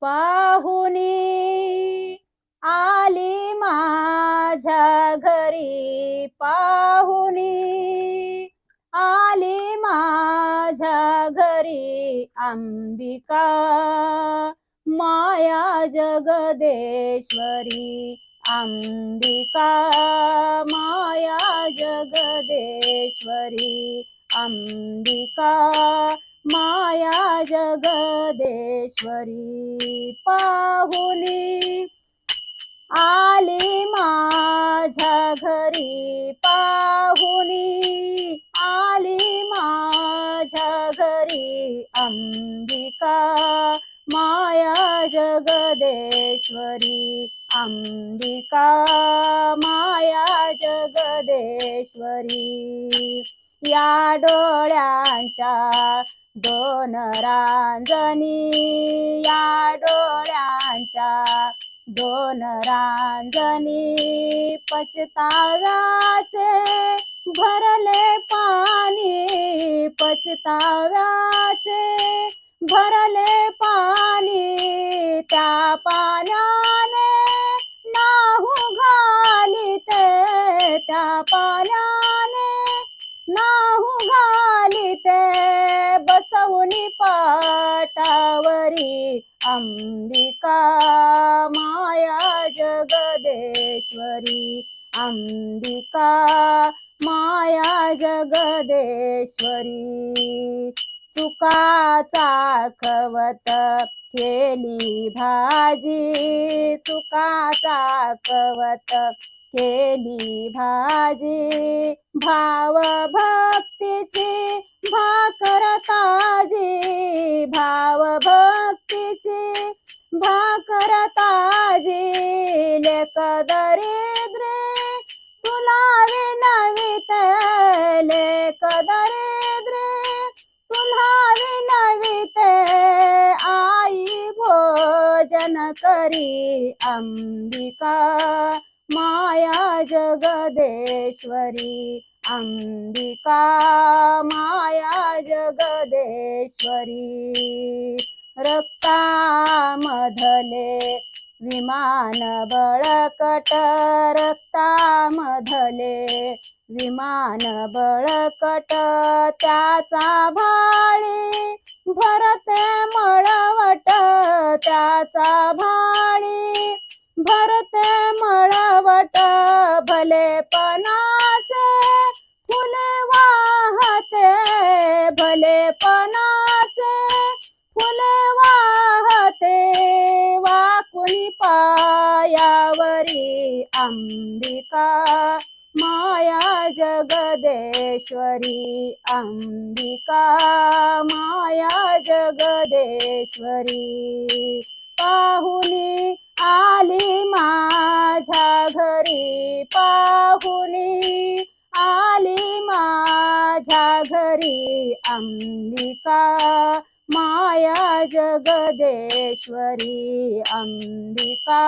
पाहुनी आली माझ्या घरी. पाहुनी आली माझ्या घरी. अंबिका माया जगदेश्वरी. अंबिका माया जगदेश्वरी. अंबिका जगदेश्वरी पाहुनी आली माझ्या घरी पाहुनी आली माझ्या घरी अंबिका माया जगदेश्वरी अंबिका माया जगदेश्वरी. या डोळ्यांच्या दोन रांजनी या डोळ्यांच्या. दोन रांजनी पचताव्याचे भरले पाणी पचताव्याचे भरले पाणी त्या पाण्याने नाहू घालिते त्या पाण्याने नाहू घालिते बसवून पाटावरी अंबिका माया जगदेश्वरी अंबिका माया जगदेश्वरी चुकाचा कवत केली भाजी चुकाचा कवत केली भाजी भाव भक्तीची भाकर ताजी भाव भक्तीची भाकर ताजी कदरिद्रे तुला विनवितले कदरिद्रे तुला विनवित आई भोजन करी अंबिका. माया जगदेश्वरी अंबिका माया जगदेश्वरी रक्तामधले विमान बळकट रक्तामधले विमान बळकट त्याचा भाळी भरते मळवट त्याचा भाळी भरते मळवट भलेपणाचे अंबिका माया जगदेश्वरी अंबिका माया जगदेश्वरी. पाहुनी आली माझ्या घरी पाहुनी आली माझ्या घरी अंबिका माया जगदेश्वरी अंबिका